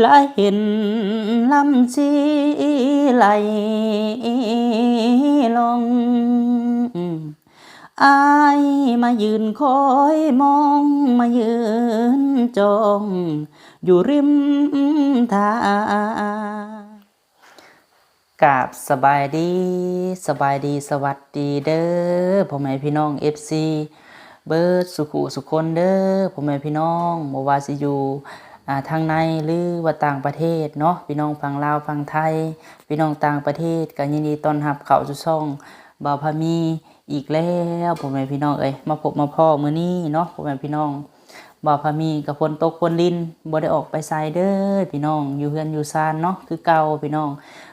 และเห็นลำชีไหลลง อายมายืนคอยมองมายืนจองอยู่ริมทางกาบสบายดีสบายดีสวัสดีเด้อพ่อแม่พี่น้อง FC เบิร์ดสุขุสุคนเด้อพ่อแม่พี่น้องบ่ว่าสิอยู่ ทางในหรือว่าต่างประเทศเนาะพี่น้องฝั่งลาวฝั่งไทย พี่น้องต่างประเทศก็ยินดีต้อนรับเข้าสู่ช่องบ่าวพามีอีกแล้วพ่อแม่พี่น้องเอ้ยมาพบมาพ่อมื้อนี้เนาะพ่อแม่พี่น้องบ่าวพามีกับฝนตกฝนลินบ่ได้ออกไปไสเด้อพี่น้องอยู่เฮือนอยู่ซานเนาะคือเก่าพี่น้อง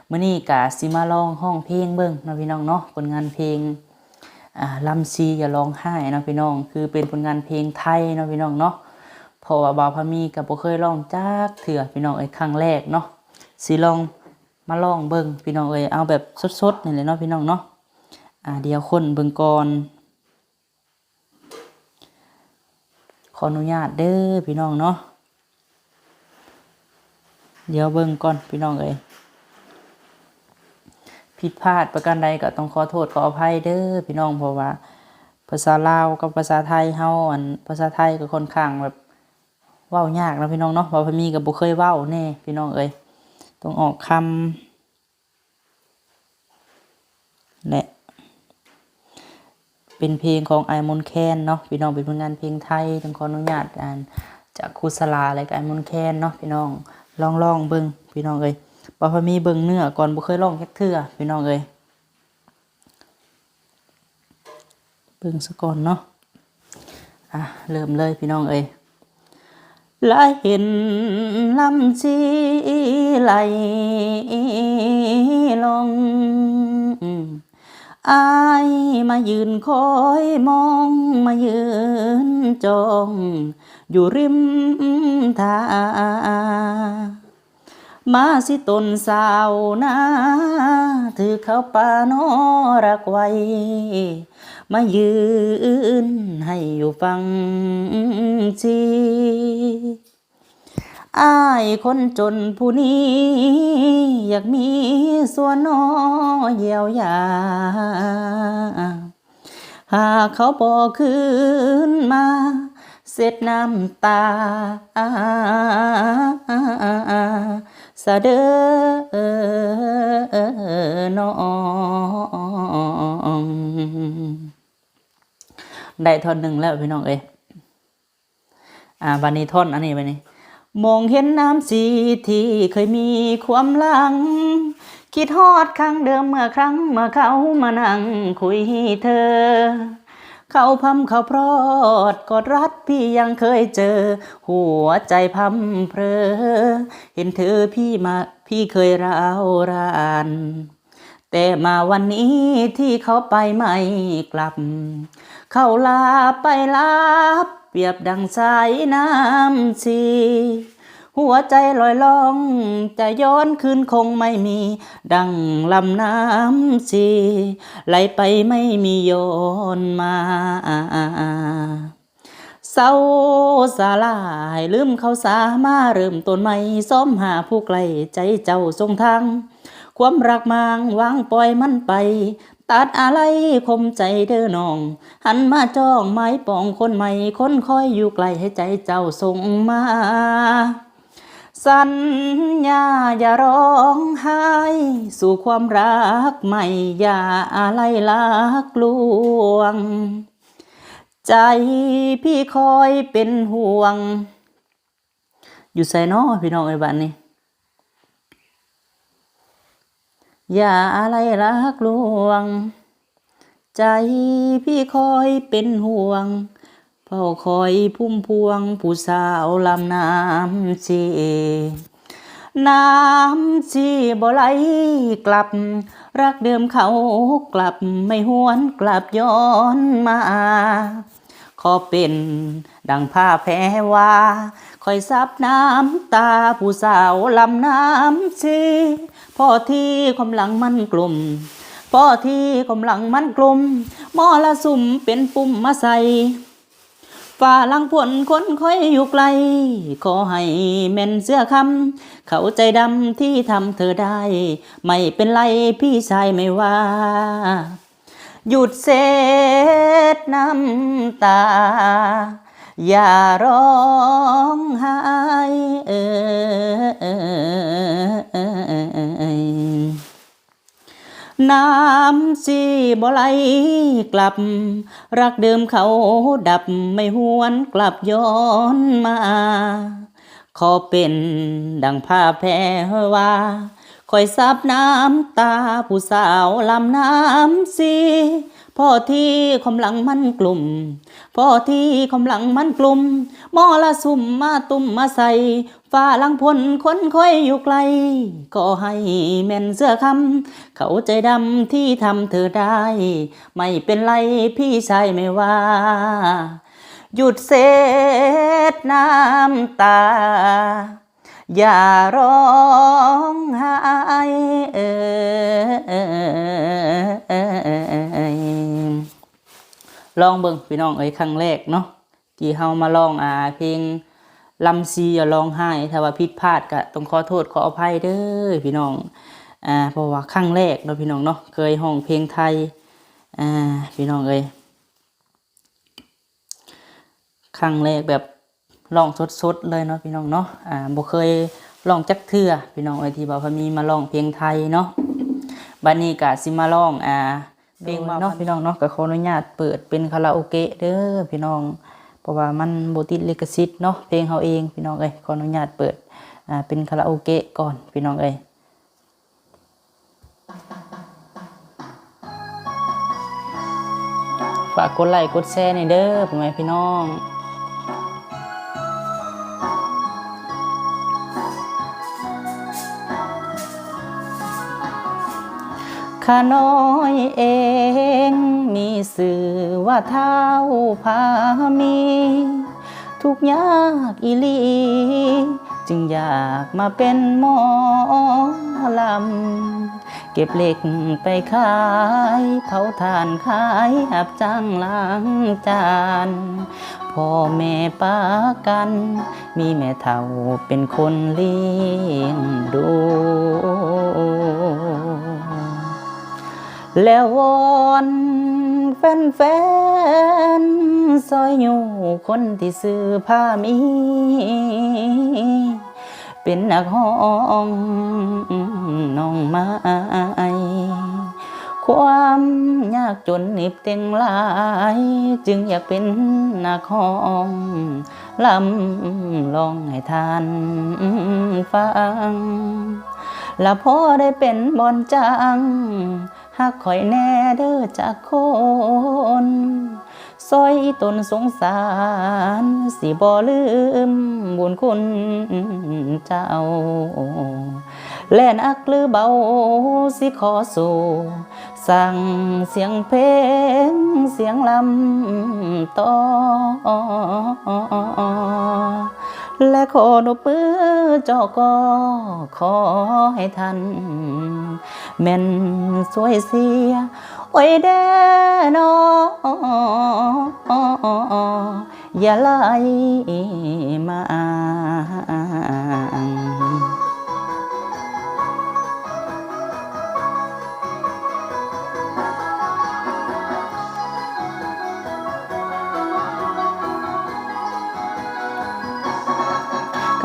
มื้อนี้ก็สิมาลองห้องเพลงเบิ่งนะพี่น้องเนาะผลงานเพลงอ่าลำซีอย่าร้องไห้นะพี่น้อง คือเป็นผลงานเพลงไทยนะพี่น้องเนาะ เพราะว่าบ่าวพามีก็บ่เคยร้องจักเทื่อพี่น้องเอ้ยครั้งแรกเนาะสิลองมาลองเบิ่งพี่น้องเอ้ยเอาแบบสดๆนี่แหละเนาะพี่น้องเนาะอ่าเดี๋ยวคนเบิ่งก่อนขออนุญาตเด้อพี่น้องเนาะเดี๋ยวเบิ่งก่อนพี่น้องเอ้ยผิดพลาดประการใดก็ต้องขอโทษขออภัยเด้อพี่น้องเพราะว่า ภาษาลาวกับภาษาไทยเฮาอันภาษาไทยก็ค่อนข้างแบบ ว้ายากนะพี่น้องเนาะว่าพมีก็บ่เคยเว้าแน่พี่น้องเอ้ยต้องออกคำและเป็นเพลงของไอมอนแคนเนาะพี่น้องเป็นผลงานเพลงไทยต้องขออนุญาตอ่านจากครูสลาอะไรกับไอมอนแคนเนาะพี่น้องลองลองเบิ่งพี่น้องเอ้ยบ่พมีเบิ่งเนื้อก่อนบ่เคยลองแค่เทื่อพี่น้องเอ้ยเบิ่งซะก่อนเนาะอะเริ่มเลยพี่น้องเอ้ย และเห็นลำชีไหลลง อายมายืนคอยมองมายืนจอง อยู่ริมทามาสิตนสาวนาถือเขาป่านอรักไว้ มายืนให้อยู่ฟังชี อายคนจนผู้นี้ อยากมีส่วนน้อยเยียวยา หากเขาบอกคืนมา เสร็จน้ำตาสะเดอน้องได้ท่อนหนึ่งแล้วพี่น้องเอ้ยอ่าวันนี้ท่อนอันนี้ไปนี่ มองเห็นน้ำสีที่เคยมีความหลัง คิดฮอดครั้งเดิมเมื่อครั้งเมื่อเขามานั่งคุยเธอ เขาพำเขาพรอดกอดรัดพี่ยังเคยเจอ หัวใจพำเพลอเห็นเธอพี่มาพี่เคยร้าวรานแต่มาวันนี้ที่เขาไปไม่กลับ เขาลาไปลาบ เปรียบดังสายน้ำชีหัวใจลอยล่อง จะย้อนคืนคงไม่มี ดังลำน้ำชีไหลไปไม่มีโยนมาเศร้าสาลายลืมเขาสามาเริ่มต้นใหม่ซ้อมหาผู้ไกลใจเจ้าทรงทางความรักมางวางปล่อยมันไป ตัดอะไรคมใจเด้อน้อง หันมาจ้องไม้ปองคนใหม่คนคอยอยู่ไกลให้ใจเจ้าส่งมา สัญญาอย่าร้องไห้ สู่ความรักใหม่ อย่าอะไรลักลวง ใจพี่คอยเป็นห่วง อยู่ใส่นอพี่น้องไอ้บ้านนี้ อย่าอะไรรักลวง ใจพี่คอยเป็นห่วงเฝ้าคอยพุ่มพวง ผู้สาวลำน้ำชีน้ำชีบ่ไหลกลับ รักเดิมเขากลับไม่หวนกลับย้อนมา ขอเป็นดังผ้าแพรว่า คอยซับน้ำตาผู้สาวลำน้ำชีพ่อที่ความหลังมันกลุ่มพ่อที่ความหลังมันกลุ่มมอละสุ่มเป็นปุ่มมาใส่ฝ่าลังผลคนคอยอยู่ไกล ขอให้แม่นเสื้อคำ เขาใจดำที่ทำเธอได้ ไม่เป็นไรพี่ชายไม่ว่า หยุดเสดน้ำตา อย่าร้องไห้เอยน้ำสีบ่ไหลกลับ รักเดิมเขาดับไม่หวนกลับย้อนมา ขอเป็นดังผ้าแพรว่าคอยซับน้ำตาผู้สาวลำน้ำสี พ่อที่คมหลังมันกลุ่ม พ่อที่คมหลังมันกลุ่มมอละสุ่มมาตุ่มมาใส่ฟ้าลังพลคนคอยอยู่ไกล ก็ให้แม่นเสื้อคำเขาใจดำที่ทำเธอได้ ไม่เป็นไรพี่ชายไม่ว่า หยุดเสดน้ำตา อย่าร้องไห้เอย ลองเบิ่งพี่น้องเอ้ยครั้งแรกเนาะที่เฮามาลองอ่าเพลงลำซีอย่าร้องไห้ถ้าว่าผิดพลาดก็ต้องขอโทษขออภัยเด้อพี่น้องอ่าเพราะว่าครั้งแรกเนาะพี่น้องเนาะเคยห้องเพลงไทยอ่าพี่น้องเอ้ยครั้งแรกแบบลองสดๆเลยเนาะพี่น้องเนาะอ่าบ่เคยลองจักเทื่อพี่น้องเอ้ยที่บ่าพมีมาลองเพลงไทยเนาะบัดนี้ก็สิมาลองอ่า เพลงเนาะพี่น้องเนาะก็ขออนุญาตเปิดเป็นคาราโอเกะเด้อพี่น้อง เพราะว่ามันบ่ติดลิขสิทธิ์เนาะเพลงเฮาเองพี่น้องเอ้ยขออนุญาตเปิดอ่าเป็นคาราโอเกะก่อนพี่น้องเอ้ยฝากกดไลค์กดแชร์ในอยเด้อพ่อแม่พี่น้อง ข้าน้อยเองมีสื่อว่าเท้าพามี ทุกยากอีลี จึงอยากมาเป็นหมอลำ เก็บเหล็กไปขาย เผาถ่านขายหับจ้างล้างจานพ่อแม่ป้ากัน มีแม่เฒ่าเป็นคนเลี้ยงดู แล้ววอนแฟนๆซอยอยู่คนที่ซื้อผ้ามี เป็นนักห้องน้องไม้ความยากจนนิบเต็งหลาย จึงอยากเป็นนักห้องลำลองให้ทานฟังและพอได้เป็นบอนจัง หักข่อยแน่เด้อจากคนซอยตนสงสาร สิบ่ลืมบุญคุณเจ้า แล่นอักหรือเบา สิขอสู่สั่งเสียงเพลง เสียงลำต่อ และขอนบมือเจ้าก็ขอให้ท่านแม่นสวยเสีย โอ้ยเด้อนออย่าไล่มา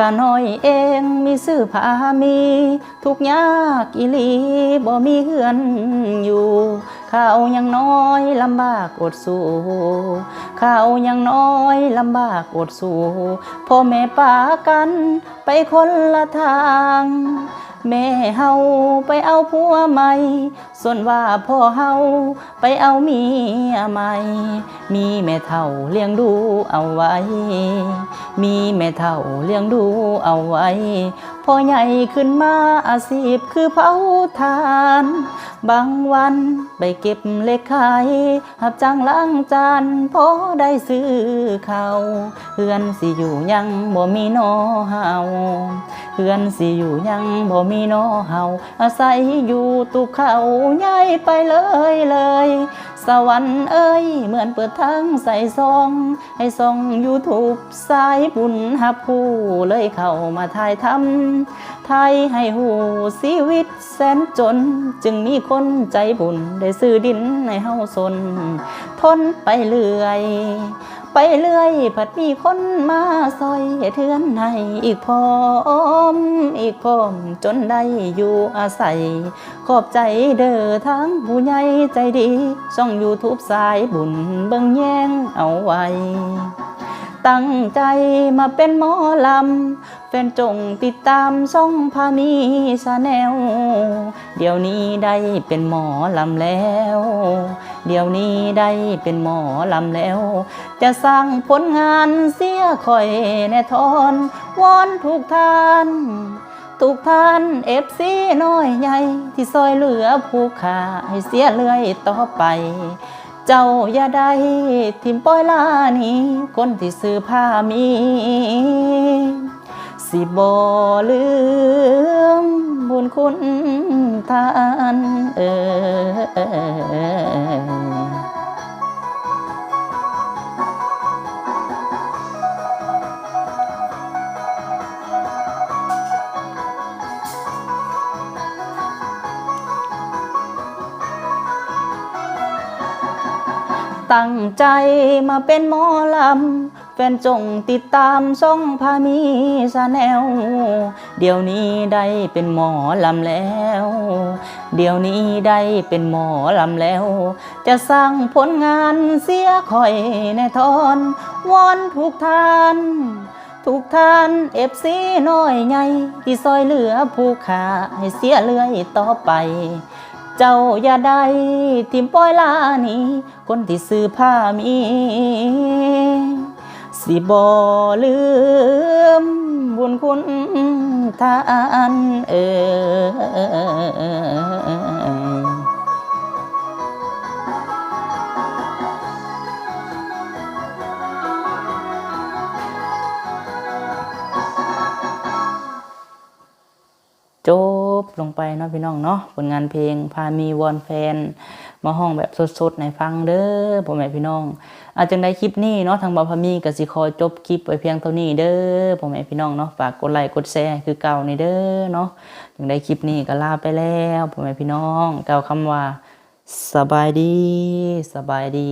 ข้าน้อยเองมีซื้อผ้ามี ทุกยากอีลีบ่มีเฮือนอยู่ ข้าวยังน้อยลำบากอดสู้ข้าวยังน้อยลำบากอดสู้พ่อแม่ป่ากันไปคนละทาง แม่เฮาไปเอาผัวใหม่ ส่วนว่าพ่อเฮาไปเอาเมียใหม่ มีแม่เฒ่าเลี้ยงดูเอาไว้ มีแม่เฒ่าเลี้ยงดูเอาไว้ พ่อใหญ่ขึ้นมาอาชีพคือเผาทาน บางวันไปเก็บเล็กขายหับจ้างล้างจานพอได้ซื้อเขาเฮือนสิอยู่ยังบ่มีนอเฮาเฮือนสิอยู่ยังบ่มีน้อเฮาอาศัยอยู่ตุกเขาใหญ่ไปเลยเลย สวรรค์เอ้ย เหมือนเปิดทางใส่ซอง ให้ส่องยูทูบสายบุญหับผู้เลยเข้ามาถ่ายทำไทยให้หูชีวิตแสนจน จึงมีคนใจบุญได้ซื้อดินให้เฮาสน ทนไปเรื่อย ไปเรื่อยผัดมีคนมาซอยเทือนให้อีกพร้อม อีกพร้อมจนได้อยู่อาศัย ขอบใจเด้อทั้งผู้ใหญ่ใจดีช่องยูทูบสายบุญเบิ่งแย่งเอาไว้ตั้งใจมาเป็นหมอลำแฟนจงติดตามช่องพามีชาแนล เดี๋ยวนี้ได้เป็นหมอลำแล้ว เดี๋ยวนี้ได้เป็นหมอลำแล้ว จะสร้างผลงานเสียคอยแน่ทอนวอนทุกท่านทุกท่านเอฟซีน้อยใหญ่ที่ซอยเหลือผู้ขาให้เสียเลื่อยต่อไป เจ้าอย่าได้ทิมปล่อยลานี้คนที่ซื้อผ้ามี สิบ่ลืมบุญคุณทานเออตั้งใจมาเป็นหมอลำ ฟนจงติดตามช่องพามีชาแนลเดี๋ยวนี้ได้เป็นหมอลำแล้ว เดี๋ยวนี้ได้เป็นหมอลำแล้ว จะสร้างผลงานเสียคอยแน่ทอนวอนทุกท่านทุกท่านเอฟซีน้อยใหญ่ที่ซอยเหลือผู้ขาให้เสียเลื่อยต่อไป เจ้าอย่าได้ทิมปล่อยลานี้ คนที่ซื้อผ้ามี สิบ่ลืม บุญคุณทานเออจ บลงไปเนาะพี่น้องเนาะผลงานเพลงพามีวอนแฟน มาห้องแบบสดๆในฟังเด้อพ่อแม่พี่น้อง อาจจะได้คลิปนี้เนาะทางบาพามีก็สิขอจบคลิปไว้เพียงเท่านี้เด้อพ่อแม่พี่น้องเนาะฝากกดไลค์กดแชร์คือเก่าในเด้อเนาะถึงได้คลิปนี้ก็ลาไปแล้วพ่อแม่พี่น้องเก่าวคำว่าสบายดีสบายดี